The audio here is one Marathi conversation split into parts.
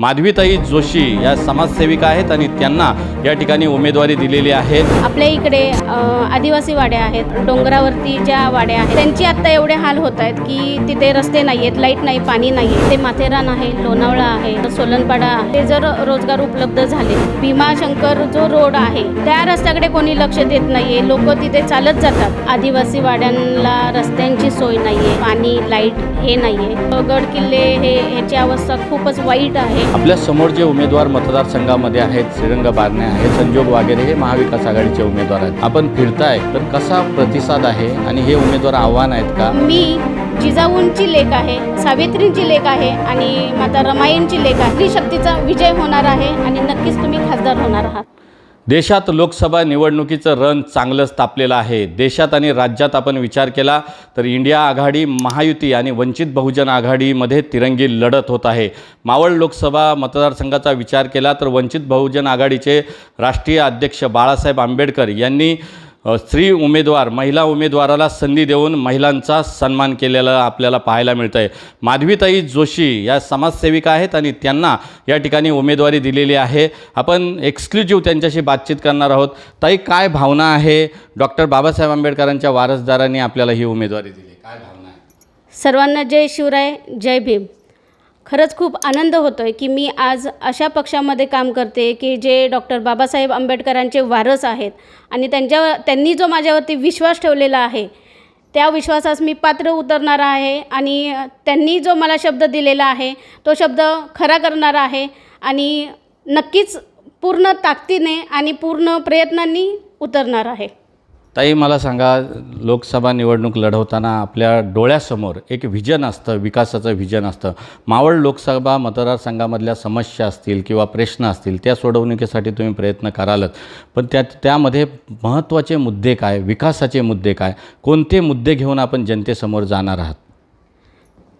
माधवीताई जोशी या समाजसेविका आहेत आणि त्यांना या ठिकाणी उमेदवारी दिलेली आहे. आपल्या इकडे आदिवासी वाड्या आहेत डोंगरावरती ज्या वाड्या आहेत त्यांची आत्ता एवढे हाल होत आहेत की तिथे रस्ते नाही आहेत लाइट नाही पाणी नाही आहे ते माथेरान आहे लोणावळा आहे सोलनपाडा आहे. ते जर रोजगार उपलब्ध झाले भीमाशंकर जो रोड आहे त्या रस्त्याकडे कोणी लक्ष देत नाहीये. लोक तिथे चालत जातात. आदिवासी वाड्यांना रस्त्यांची सोय नाहीये पाणी लाइट हे नाहीये. गड किल्ले हे ह्याची अवस्था खूपच वाईट आहे. आपल्यासमोर जे उमेदवार मतदारसंघामध्ये आहेत श्रीरंग बारणे आहेत संजोग वगैरे हे महाविकास आघाडीचे उमेदवार आहेत. आपण फिरताय तर कसा प्रतिसाद आहे आणि हे उमेदवार आव्हान आहेत का? मी जिजाऊंची लेख आहे सावित्रींची लेख आहे आणि माता रमाईंची लेख आहे. स्त्री शक्तीचा विजय होणार आहे आणि नक्कीच तुम्ही खासदार होणार आहात. देशात लोकसभा निवडणुकीचं रण चांगलंच तापलेलं आहे. देशात आणि राज्यात आपण विचार केला तर इंडिया आघाडी महायुती आणि वंचित बहुजन आघाडीमध्ये तिरंगी लढत होत आहे. मावळ लोकसभा मतदारसंघाचा विचार केला तर वंचित बहुजन आघाडीचे राष्ट्रीय अध्यक्ष बाळासाहेब आंबेडकर यांनी स्त्री उमेदवार महिला उमेदवाराला संधी देऊन महिलांचा सन्मान केलेला आपल्याला पाहायला मिळतं आहे माधवीताई जोशी या समाजसेविका आहेत आणि त्यांना या ठिकाणी उमेदवारी दिलेली आहे. आपण एक्सक्लुझिव्ह त्यांच्याशी बातचीत करणार आहोत. ताई काय भावना आहे? डॉक्टर बाबासाहेब आंबेडकरांच्या वारसदारांनी आपल्याला ही उमेदवारी दिली. काय भावना आहे? सर्वांना जय शिवराय जय भीम. खरंच खूप आनंद होतो आहे की मी आज अशा पक्षामध्ये काम करते की जे डॉक्टर बाबासाहेब आंबेडकरांचे वारस आहेत आणि त्यांच्या त्यांनी जो माझ्यावरती विश्वास ठेवलेला आहे त्या विश्वासास मी पात्र उतरणार आहे आणि त्यांनी जो मला शब्द दिलेला आहे तो शब्द खरा करणार आहे आणि नक्कीच पूर्ण ताकदीने आणि पूर्ण प्रयत्नांनी उतरणार आहे. ताई मला सांगा लोकसभा निवडणूक लढवताना आपल्या डोळ्यासमोर एक व्हिजन असतं विकासाचं व्हिजन असतं. मावळ लोकसभा मतदारसंघामधल्या समस्या असतील किंवा प्रश्न असतील त्या सोडवणुकीसाठी तुम्ही प्रयत्न करालच. पण त्या त्यामध्ये महत्त्वाचे मुद्दे काय विकासाचे मुद्दे काय कोणते मुद्दे घेऊन आपण जनतेसमोर जाणार आहात?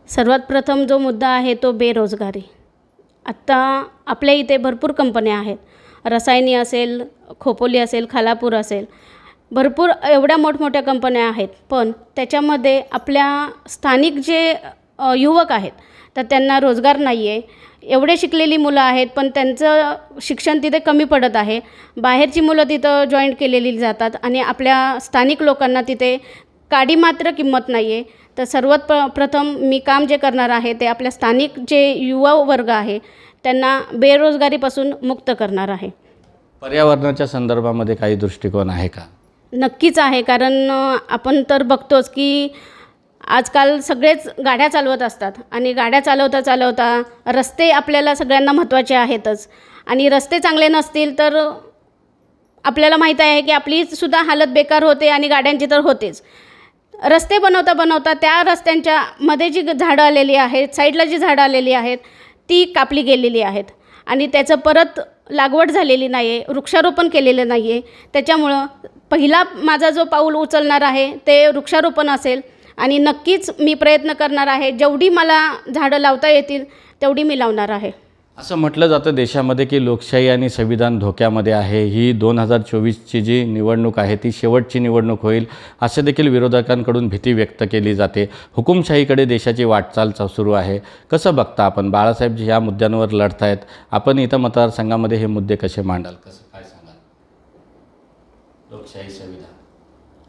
सर्वात प्रथम जो मुद्दा आहे तो बेरोजगारी. आत्ता आपल्या इथे भरपूर कंपन्या आहेत. रसायनी असेल खोपोली असेल खालापूर असेल. भरपूर एवढ्या मोठमोठ्या कंपन्या आहेत पण त्याच्यामध्ये आपल्या स्थानिक जे युवक आहेत तर त्यांना रोजगार नाही आहे एवढे शिकलेली मुलं आहेत पण त्यांचं शिक्षण तिथे कमी पडत आहे. बाहेरची मुलं तिथं जॉईंट केलेली जातात आणि आपल्या स्थानिक लोकांना तिथे काडी मात्र किंमत नाही आहे तर सर्वात प्र प्रथम मी काम जे करणार आहे ते आपल्या स्थानिक जे युवा वर्ग आहे त्यांना बेरोजगारीपासून मुक्त करणार आहे. पर्यावरणाच्या संदर्भामध्ये काही दृष्टिकोन आहे का? नक्कीच आहे. कारण आपण तर बघतोच की आजकाल सगळेच गाड्या चालवत असतात. आणि गाड्या चालवता चालवता रस्ते आपल्याला सगळ्यांना महत्त्वाचे आहेतच. आणि रस्ते चांगले नसतील तर आपल्याला माहीत आहे की आपलीसुद्धा हालत बेकार होते आणि गाड्यांची तर होतेच. रस्ते बनवता बनवता त्या रस्त्यांच्या मध्ये जी झाडं आलेली आहेत साईडला जी झाडं आलेली आहेत ती कापली गेलेली आहेत. आणि त्याचं परत लागवड झालेली नाही आहे वृक्षारोपण केलेलं नाही आहे त्याच्यामुळं पहिला माझा जो पाऊल उचलणार आहे ते वृक्षारोपण असेल. आणि नक्कीच मी प्रयत्न करणार आहे जेवढी मला झाडं लावता येतील तेवढी मी लावणार आहे. असं म्हटलं जातं देशामध्ये की लोकशाही आणि संविधान धोक्यामध्ये आहे. ही दोन हजार चोवीसची जी निवडणूक आहे ती शेवटची निवडणूक होईल असं देखील विरोधकांकडून भीती व्यक्त केली जाते. हुकुमशाहीकडे देशाची वाटचाल सुरू आहे. कसं बघता आपण? बाळासाहेब ह्या या मुद्द्यांवर लढतायत. आपण इथं मतदारसंघामध्ये हे मुद्दे कसे मांडाल? कसं लोकशाही संविधान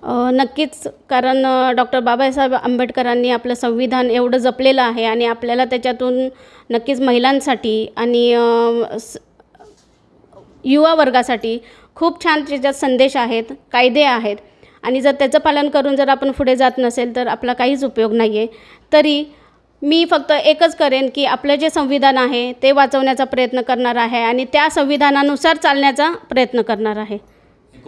अ, नक्कीच कारण डॉक्टर बाबासाहेब आंबेडकरांनी आपलं संविधान एवढं जपलेलं आहे आणि आपल्याला त्याच्यातून नक्कीच महिलांसाठी आणि अ, स- युवा वर्गासाठी खूप छान त्याच्यात संदेश आहेत कायदे आहेत. आणि जर त्याचं पालन करून जर आपण पुढे जात नसेल तर आपला काहीच उपयोग नाही आहे तरी मी फक्त एकच करेन की आपलं जे संविधान आहे ते वाचवण्याचा प्रयत्न करणार आहे आणि त्या संविधानानुसार चालण्याचा प्रयत्न करणार आहे.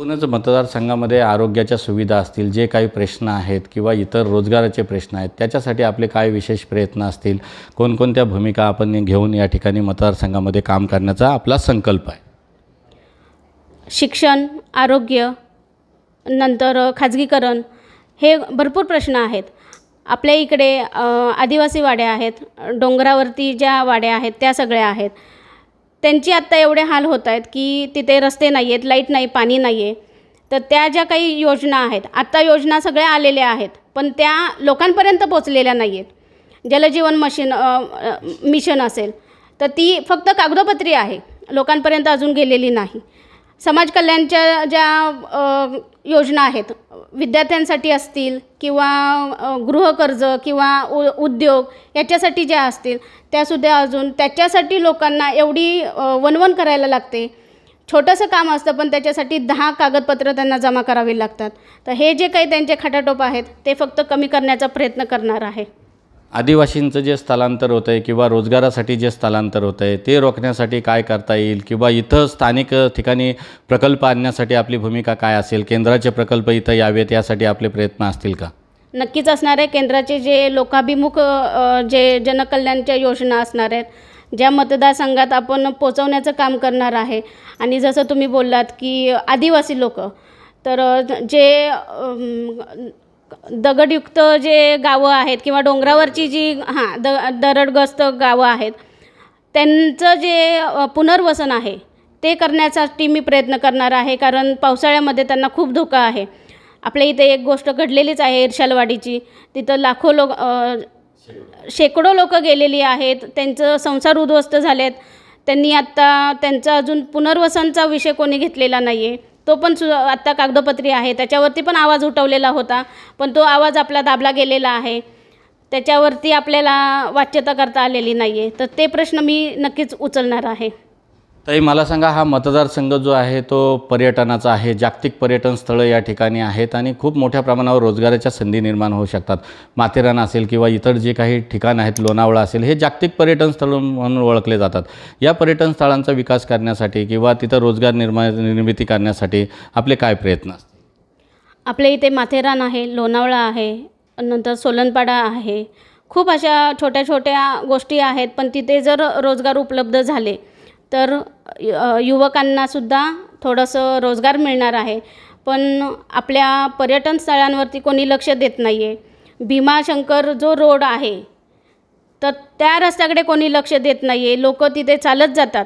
एकूणच मतदारसंघामध्ये आरोग्याच्या सुविधा असतील जे काही प्रश्न आहेत किंवा इतर रोजगाराचे प्रश्न आहेत त्याच्यासाठी आपले काय विशेष प्रयत्न असतील? कोणकोणत्या भूमिका आपण घेऊन या ठिकाणी मतदारसंघामध्ये काम करण्याचा आपला संकल्प आहे? शिक्षण आरोग्य नंतर खाजगीकरण हे भरपूर प्रश्न आहेत. आपल्या इकडे आदिवासी वाड्या आहेत डोंगरावरती ज्या वाड्या आहेत त्या सगळ्या आहेत. त्यांची आत्ता एवढे हाल होत आहेत की तिथे रस्ते नाही आहेत लाइट नाही पाणी नाही आहे. तर त्या ज्या काही योजना आहेत आत्ता योजना सगळ्या आलेल्या आहेत पण त्या लोकांपर्यंत पोचलेल्या नाही आहेत. जलजीवन मशीन मिशन असेल तर ती फक्त कागदोपत्री आहे. लोकांपर्यंत अजून गेलेली नाही. समाज कल्याणच्या ज्या योजना आहेत विद्यार्थ्यांसाठी असतील किंवा गृहकर्ज किंवा उ उद्योग याच्यासाठी ज्या असतील त्यासुद्धा अजून त्याच्यासाठी लोकांना एवढी वणवण करायला लागते. छोटंसं काम असतं पण त्याच्यासाठी दहा कागदपत्रं त्यांना जमा करावी लागतात. तर हे जे काही त्यांचे खटाटोप आहेत ते फक्त कमी करण्याचा प्रयत्न करणार आहे. आदिवासींचं जे स्थलांतर होतं आहे किंवा रोजगारासाठी जे स्थलांतर होतं आहे ते रोखण्यासाठी काय करता येईल? किंवा इथं स्थानिक ठिकाणी प्रकल्प आणण्यासाठी आपली भूमिका काय असेल? केंद्राचे प्रकल्प इथं यावेत यासाठी आपले प्रयत्न असतील का? नक्कीच असणार आहे. केंद्राचे जे लोकाभिमुख जे जनकल्याणच्या योजना असणार आहेत ज्या मतदारसंघात आपण पोचवण्याचं काम करणार आहे. आणि जसं तुम्ही बोललात की आदिवासी लोक तर जे दगडयुक्त जे गावं आहेत किंवा डोंगरावरची जी हां द दरडग्रस्त गावं आहेत त्यांचं जे पुनर्वसन आहे ते करण्यासाठी मी प्रयत्न करणार आहे कारण पावसाळ्यामध्ये त्यांना खूप धोका आहे. आपल्या इथे एक गोष्ट घडलेलीच आहे इर्शालवाडीची. तिथं लाखो लोक शेकडो लोक गेलेली आहेत त्यांचं संसार उद्ध्वस्त झालेत. त्यांनी आत्ता त्यांचा अजून पुनर्वसनचा विषय कोणी घेतलेला नाही आहे तो पण सु आत्ता कागदोपत्री आहे. त्याच्यावरती पण आवाज उठवलेला होता. पण तो आवाज आपला दाबला गेलेला आहे. त्याच्यावरती आपल्याला वाच्यता करता आलेली नाही आहे तर ते प्रश्न मी नक्कीच उचलणार आहे. ताई मला सांगा हा मतदारसंघ जो आहे तो पर्यटनाचा आहे जागतिक पर्यटन स्थळं या ठिकाणी आहेत आणि खूप मोठ्या प्रमाणावर रोजगाराच्या संधी निर्माण होऊ शकतात. माथेरान असेल किंवा इतर जे काही ठिकाण आहेत लोणावळा असेल हे जागतिक पर्यटन स्थळ म्हणून ओळखले जातात. या पर्यटन स्थळांचा विकास करण्यासाठी किंवा तिथं रोजगार निर्मा निर्मिती करण्यासाठी आपले काय प्रयत्न असतील? आपल्या इथे माथेरान आहे लोणावळा आहे नंतर सोलनपाडा आहे. खूप अशा छोट्या छोट्या गोष्टी आहेत पण तिथे जर रोजगार उपलब्ध झाले तर युवकांनासुद्धा थोडंसं रोजगार मिळणार आहे. पण आपल्या पर्यटन स्थळांवरती कोणी लक्ष देत नाही आहे भीमाशंकर जो रोड आहे तर त्या रस्त्याकडे कोणी लक्ष देत नाही आहे लोक तिथे चालत जातात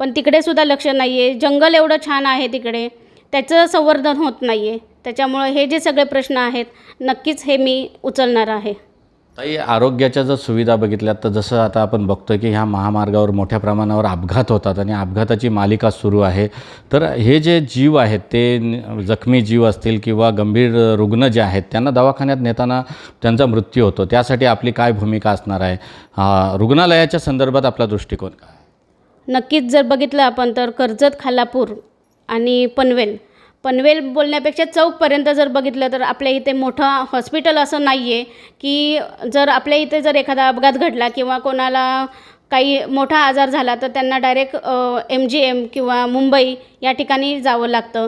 पण तिकडेसुद्धा लक्ष नाही आहे जंगल एवढं छान आहे तिकडे त्याचं संवर्धन होत नाही आहे त्याच्यामुळं हे जे सगळे प्रश्न आहेत नक्कीच हे मी उचलणार आहे. ताई आरोग्याच्या जर सुविधा बघितल्यात तर जसं आता आपण बघतो की ह्या महामार्गावर मोठ्या प्रमाणावर अपघात होतात आणि अपघाताची मालिका सुरू आहे. तर हे जे जीव आहेत ते जखमी जीव असतील किंवा गंभीर रुग्ण जे आहेत त्यांना दवाखान्यात नेताना त्यांचा मृत्यू होतो. त्यासाठी आपली काय भूमिका असणार आहे? हा, रुग्णालयाच्या संदर्भात आपला दृष्टिकोन काय? नक्कीच जर बघितलं आपण तर कर्जत खालापूर आणि पनवेल पनवेल बोलण्यापेक्षा चौकपर्यंत जर बघितलं तर आपल्या इथे मोठं हॉस्पिटल असं नाही आहे की जर आपल्या इथे जर एखादा अपघात घडला किंवा कोणाला काही मोठा आजार झाला तर त्यांना डायरेक्ट एम जी एम किंवा मुंबई या ठिकाणी जावं लागतं.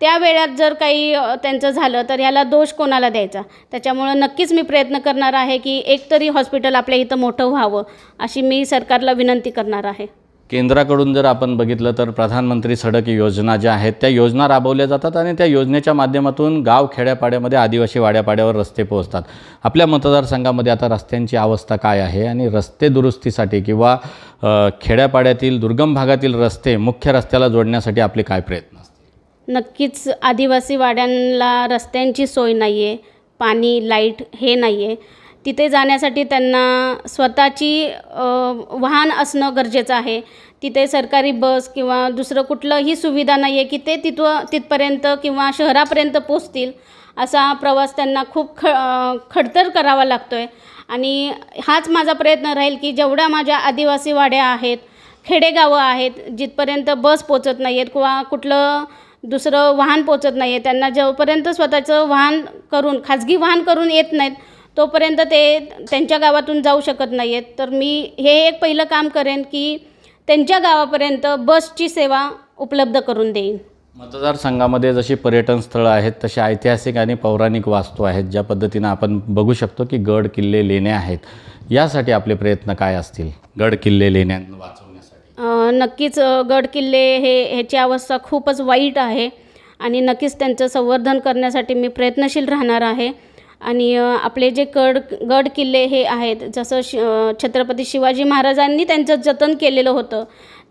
त्या वेळात जर काही त्यांचं झालं तर ह्याला दोष कोणाला द्यायचा? त्याच्यामुळं नक्कीच मी प्रयत्न करणार आहे की एक तरी हॉस्पिटल आपल्या इथं मोठं व्हावं अशी मी सरकारला विनंती करणार आहे. केंद्राकडून जर आपण बघितलं तर प्रधानमंत्री सडक योजना ज्या आहेत त्या योजना राबवल्या जातात आणि त्या योजनेच्या माध्यमातून गाव खेड्यापाड्यामध्ये आदिवासी वाड्यापाड्यावर रस्ते पोहोचतात. आपल्या मतदारसंघामध्ये आता रस्त्यांची अवस्था काय आहे आणि रस्ते दुरुस्तीसाठी किंवा खेड्यापाड्यातील दुर्गम भागातील रस्ते मुख्य रस्त्याला जोडण्यासाठी आपले काय प्रयत्न असतील? नक्कीच आदिवासी वाड्यांना रस्त्यांची सोय नाही आहे पाणी लाइट हे नाही आहे तिथे जाण्यासाठी त्यांना स्वतःची वाहन असणं गरजेचं आहे. तिथे सरकारी बस किंवा दुसरं कुठलंही सुविधा नाही आहे की ते तिथं तिथपर्यंत किंवा शहरापर्यंत पोचतील असा प्रवास त्यांना खूप ख खडतर करावा लागतो आहे आणि हाच माझा प्रयत्न राहील की जेवढ्या माझ्या आदिवासी वाड्या आहेत खेडेगावं आहेत जिथपर्यंत बस पोचत नाही आहेत किंवा कुठलं दुसरं वाहन पोचत नाही आहे त्यांना जोपर्यंत स्वतःचं वाहन करून खाजगी वाहन करून येत नाहीत तोपर्यंत ते त्यांच्या गावातून जाऊ शकत नाही आहेत तर मी हे एक पहिलं काम करेन की त्यांच्या गावापर्यंत बसची सेवा उपलब्ध करून देईन. मतदारसंघामध्ये जशी पर्यटन स्थळं आहेत तशी ऐतिहासिक आणि पौराणिक वास्तू आहेत ज्या पद्धतीनं आपण बघू शकतो की गड किल्ले लेण्या आहेत. यासाठी आपले प्रयत्न काय असतील? गड किल्ले लेण्या वाचवण्यासाठी. नक्कीच गड किल्ले हे ह्याची अवस्था खूपच वाईट आहे. आणि नक्कीच त्यांचं संवर्धन करण्यासाठी मी प्रयत्नशील राहणार आहे. आणि आपले जे गड गड किल्ले हे आहेत जसं शि छत्रपती शिवाजी महाराजांनी त्यांचं जतन केलेलं होतं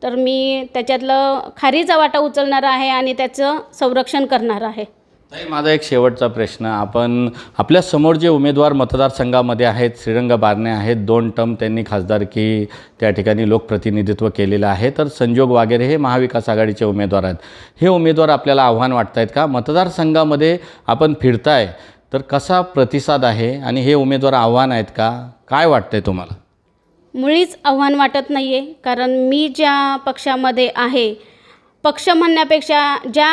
तर मी त्याच्यातलं खारीचा वाटा उचलणार आहे आणि त्याचं संरक्षण करणार आहे. ताई माझा एक शेवटचा प्रश्न आपण आपल्यासमोर जे उमेदवार मतदारसंघामध्ये आहेत श्रीरंग बारणे आहेत दोन टर्म त्यांनी खासदारकी त्या ठिकाणी लोकप्रतिनिधित्व केलेलं आहे तर संजोग वगैरे हे महाविकास आघाडीचे उमेदवार आहेत. हे उमेदवार आपल्याला आव्हान वाटत आहेत का? मतदारसंघामध्ये आपण फिरताय तर कसा प्रतिसाद आहे आणि हे उमेदवार आव्हान आहेत का? काय वाटतंय तुम्हाला? मुळीच आव्हान वाटत नाही आहे कारण मी ज्या पक्षामध्ये आहे पक्ष म्हणण्यापेक्षा ज्या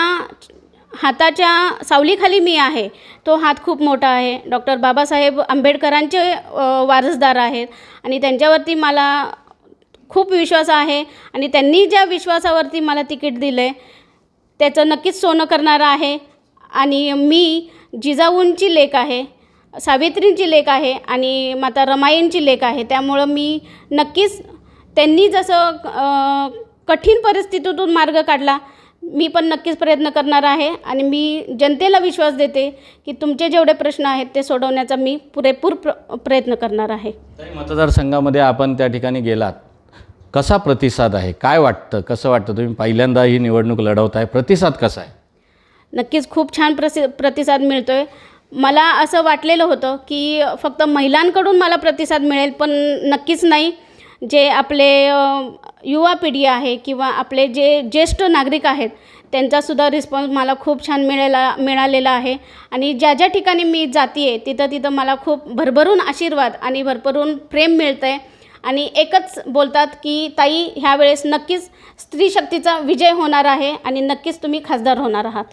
हाताच्या सावलीखाली मी आहे तो हात खूप मोठा आहे. डॉक्टर बाबासाहेब आंबेडकरांचे वारसदार आहेत आणि त्यांच्यावरती मला खूप विश्वास आहे आणि त्यांनी ज्या विश्वासावरती मला तिकीट दिलं आहे त्याचं नक्कीच सोनं करणारं आहे. आणि मी जिजाऊंची लेक आहे सावित्रींची लेक आहे आणि माता रमाईंची लेक आहे. त्यामुळं मी नक्कीच त्यांनी जसं कठीण परिस्थितीतून मार्ग काढला मी पण नक्कीच प्रयत्न करणार आहे आणि मी जनतेला विश्वास देते की तुमचे जेवढे प्रश्न आहेत ते सोडवण्याचा मी पुरेपूर प्र प्रयत्न करणार आहे. मतदारसंघामध्ये आपण त्या ठिकाणी गेलात. कसा प्रतिसाद आहे? काय वाटतं? कसं वाटतं? तुम्ही पहिल्यांदा ही निवडणूक लढवत आहे प्रतिसाद कसा आहे? नक्कीच खूप छान प्रसि प्रतिसाद मिळतो आहे मला असं वाटलेलं होतं की फक्त महिलांकडून मला प्रतिसाद मिळेल पण नक्कीच नाही. जे आपले युवा पिढी आहे किंवा आपले जे ज्येष्ठ नागरिक आहेत त्यांचासुद्धा रिस्पॉन्स मला खूप छान मिळाला मिळालेला आहे. आणि ज्या ज्या ठिकाणी मी जाते आहे तिथं तिथं मला खूप भरभरून आशीर्वाद आणि भरभरून प्रेम मिळतं आहे आणि एकच बोलतात की ताई ह्यावेळेस नक्कीच स्त्री शक्तीचा विजय होणार आहे आणि नक्कीच तुम्ही खासदार होणार आहात.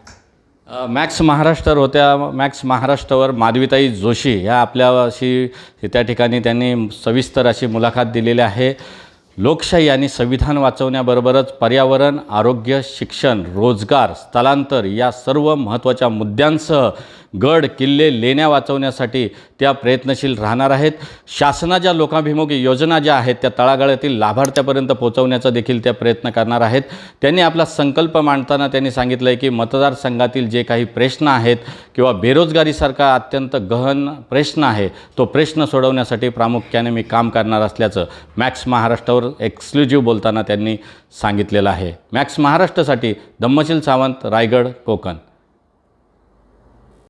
मॅक्स महाराष्ट्र होत्या मॅक्स महाराष्ट्रावर माधवीताई जोशी ह्या आपल्याशी त्या ठिकाणी त्यांनी सविस्तर अशी मुलाखत दिलेली आहे. लोकशाही आणि संविधान वाचवण्याबरोबरच पर्यावरण आरोग्य शिक्षण रोजगार स्थलांतर या सर्व महत्त्वाच्या मुद्द्यांसह गड किल्ले लेण्या वाचवण्यासाठी त्या प्रयत्नशील राहणार आहेत. शासनाच्या लोकाभिमुखी योजना ज्या आहेत त्या तळागाळातील लाभार्थ्यापर्यंत पोहोचवण्याचा देखील त्या प्रयत्न करणार आहेत. त्यांनी आपला संकल्प मांडताना त्यांनी सांगितलं आहे की मतदारसंघातील जे काही प्रश्न आहेत किंवा बेरोजगारीसारखा अत्यंत गहन प्रश्न आहे तो प्रश्न सोडवण्यासाठी प्रामुख्याने मी काम करणार असल्याचं मॅक्स महाराष्ट्रावर एक्सक्लुझिव्ह बोलताना त्यांनी सांगितलेलं आहे. मॅक्स महाराष्ट्रासाठी धम्मशील सावंत रायगड कोकण.